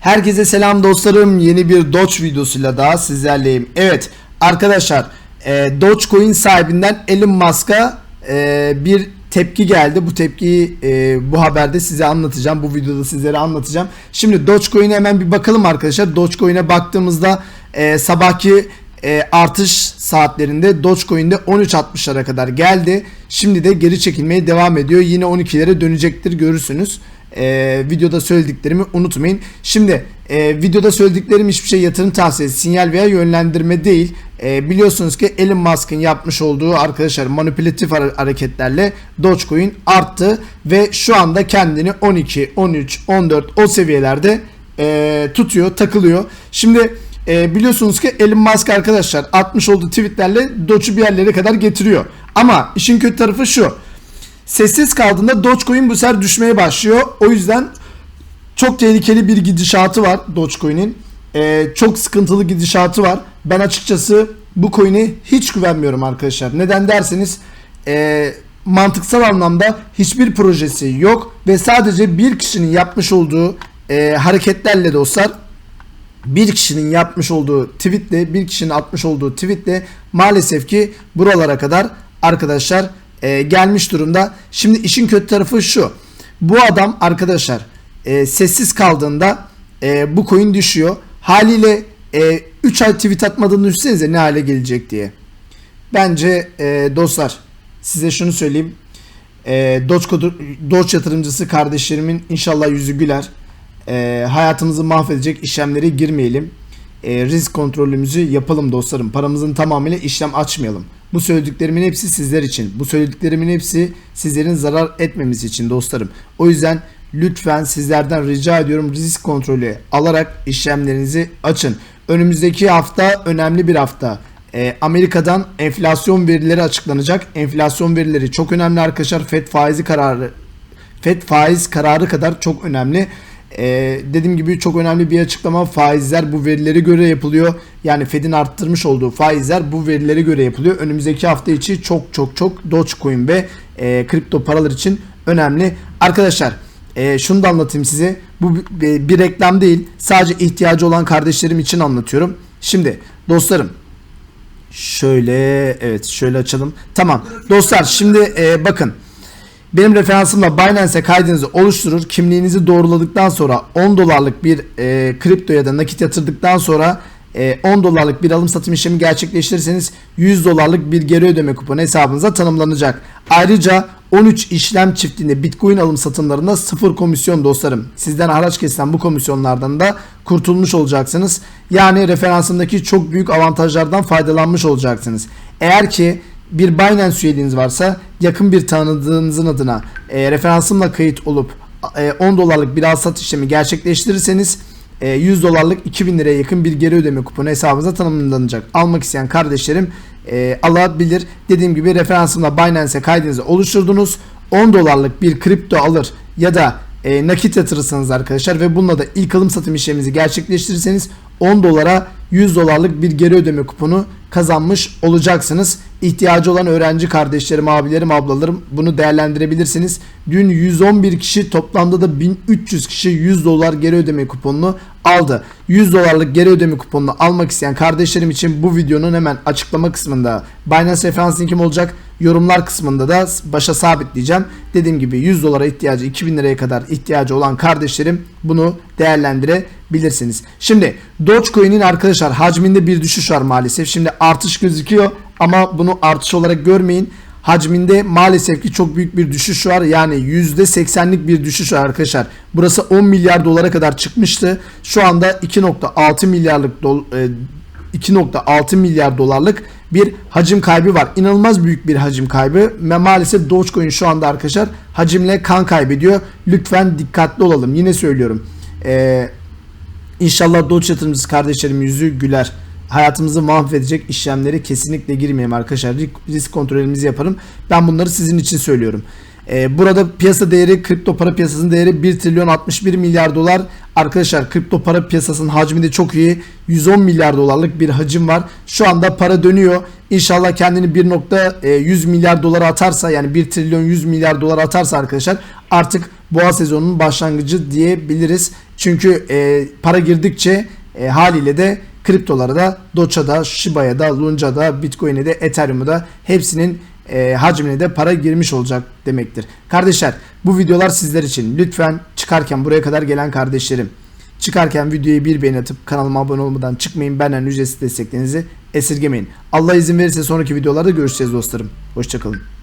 Herkese selam dostlarım. Yeni bir Doge videosuyla daha sizlerleyim. Evet arkadaşlar e, Dogecoin sahibinden Elon Musk'a e, bir tepki geldi. Bu tepkiyi e, bu haberde size anlatacağım. Bu videoda sizlere anlatacağım. Şimdi Dogecoin'e hemen bir bakalım arkadaşlar. Dogecoin'e baktığımızda e, sabahki e, artış saatlerinde Dogecoin'de 13.60'lara kadar geldi. Şimdi de geri çekilmeye devam ediyor. Yine 12'lere dönecektir görürsünüz. E, videoda söylediklerimi unutmayın. Şimdi e, videoda söylediklerim hiçbir şey yatırım tavsiyesi, sinyal veya yönlendirme değil. E, biliyorsunuz ki Elon Musk'ın yapmış olduğu arkadaşlar manipülatif hare- hareketlerle Dogecoin arttı ve şu anda kendini 12, 13, 14 o seviyelerde e, tutuyor, takılıyor. Şimdi e, biliyorsunuz ki Elon Musk arkadaşlar atmış olduğu tweetlerle Doge'u bir yerlere kadar getiriyor. Ama işin kötü tarafı şu. Sessiz kaldığında Dogecoin bu sefer düşmeye başlıyor. O yüzden çok tehlikeli bir gidişatı var Dogecoin'in. Ee, çok sıkıntılı gidişatı var. Ben açıkçası bu coin'e hiç güvenmiyorum arkadaşlar. Neden derseniz ee, mantıksal anlamda hiçbir projesi yok ve sadece bir kişinin yapmış olduğu ee, hareketlerle dostlar bir kişinin yapmış olduğu tweetle bir kişinin atmış olduğu tweetle maalesef ki buralara kadar arkadaşlar e, gelmiş durumda. Şimdi işin kötü tarafı şu. Bu adam arkadaşlar e, sessiz kaldığında e, bu coin düşüyor. Haliyle 3 ay tweet atmadığını düşünsenize ne hale gelecek diye. Bence e, dostlar size şunu söyleyeyim. E, Doge, Doge yatırımcısı kardeşlerimin inşallah yüzü güler. E, hayatımızı mahvedecek işlemlere girmeyelim. E, risk kontrolümüzü yapalım dostlarım. Paramızın tamamıyla işlem açmayalım. Bu söylediklerimin hepsi sizler için. Bu söylediklerimin hepsi sizlerin zarar etmemiz için dostlarım. O yüzden lütfen sizlerden rica ediyorum risk kontrolü alarak işlemlerinizi açın. Önümüzdeki hafta önemli bir hafta. E, Amerika'dan enflasyon verileri açıklanacak. Enflasyon verileri çok önemli arkadaşlar. FED faizi kararı FED faiz kararı kadar çok önemli. Ee, dediğim gibi çok önemli bir açıklama. Faizler bu verilere göre yapılıyor. Yani Fed'in arttırmış olduğu faizler bu verilere göre yapılıyor. Önümüzdeki hafta içi çok çok çok Dogecoin ve e, kripto paralar için önemli. Arkadaşlar e, şunu da anlatayım size. Bu bir, bir reklam değil. Sadece ihtiyacı olan kardeşlerim için anlatıyorum. Şimdi dostlarım Şöyle evet şöyle açalım. Tamam. Dostlar şimdi e, bakın. Benim referansımla Binance'e kaydınızı oluşturur. Kimliğinizi doğruladıktan sonra 10 dolarlık bir e, kripto ya da nakit yatırdıktan sonra e, 10 dolarlık bir alım satım işlemi gerçekleştirirseniz 100 dolarlık bir geri ödeme kuponu hesabınıza tanımlanacak. Ayrıca 13 işlem çiftliğinde Bitcoin alım satımlarında sıfır komisyon dostlarım. Sizden haraç kesilen bu komisyonlardan da kurtulmuş olacaksınız. Yani referansımdaki çok büyük avantajlardan faydalanmış olacaksınız. Eğer ki bir Binance üyeliğiniz varsa yakın bir tanıdığınızın adına e, referansımla kayıt olup e, 10 dolarlık bir al sat işlemi gerçekleştirirseniz e, 100 dolarlık 2000 liraya yakın bir geri ödeme kuponu hesabınıza tanımlanacak. Almak isteyen kardeşlerim e, alabilir. Dediğim gibi referansımla Binance'e kaydınızı oluşturdunuz. 10 dolarlık bir kripto alır ya da e, nakit yatırırsanız arkadaşlar ve bununla da ilk alım satım işleminizi gerçekleştirirseniz 10 dolara 100 dolarlık bir geri ödeme kuponu kazanmış olacaksınız. İhtiyacı olan öğrenci kardeşlerim, abilerim, ablalarım bunu değerlendirebilirsiniz. Dün 111 kişi toplamda da 1300 kişi 100 dolar geri ödeme kuponunu aldı. 100 dolarlık geri ödeme kuponunu almak isteyen kardeşlerim için bu videonun hemen açıklama kısmında Binance referans linkim olacak. Yorumlar kısmında da başa sabitleyeceğim. Dediğim gibi 100 dolara ihtiyacı 2000 liraya kadar ihtiyacı olan kardeşlerim bunu değerlendirebilirsiniz. Şimdi Dogecoin'in arkadaşlar hacminde bir düşüş var maalesef. Şimdi artış gözüküyor ama bunu artış olarak görmeyin. Hacminde maalesef ki çok büyük bir düşüş var. Yani %80'lik bir düşüş var arkadaşlar. Burası 10 milyar dolara kadar çıkmıştı. Şu anda 2.6 milyarlık dol, e, 2.6 milyar dolarlık bir hacim kaybı var. İnanılmaz büyük bir hacim kaybı ve maalesef Dogecoin şu anda arkadaşlar hacimle kan kaybediyor. Lütfen dikkatli olalım. Yine söylüyorum. Ee, İnşallah Doge yatırımcısı kardeşlerim yüzü güler. Hayatımızı mahvedecek işlemlere kesinlikle girmeyelim arkadaşlar. Risk- kontrolümüzü yaparım. Ben bunları sizin için söylüyorum. Ee, burada piyasa değeri, kripto para piyasasının değeri 1 trilyon 61 milyar dolar. Arkadaşlar kripto para piyasasının hacmi de çok iyi. 110 milyar dolarlık bir hacim var. Şu anda para dönüyor. İnşallah kendini 1.100 milyar dolara atarsa yani 1 trilyon 100 milyar dolar atarsa arkadaşlar artık boğa sezonunun başlangıcı diyebiliriz. Çünkü e, para girdikçe e, haliyle de kriptolara da Doge'a da Shiba'ya da Luna'da da Bitcoin'e de Ethereum'a da hepsinin e, hacmine de para girmiş olacak demektir. Kardeşler bu videolar sizler için. Lütfen çıkarken buraya kadar gelen kardeşlerim çıkarken videoyu bir beğeni atıp kanalıma abone olmadan çıkmayın. Benden ücretsiz desteklerinizi esirgemeyin. Allah izin verirse sonraki videolarda görüşeceğiz dostlarım. Hoşçakalın.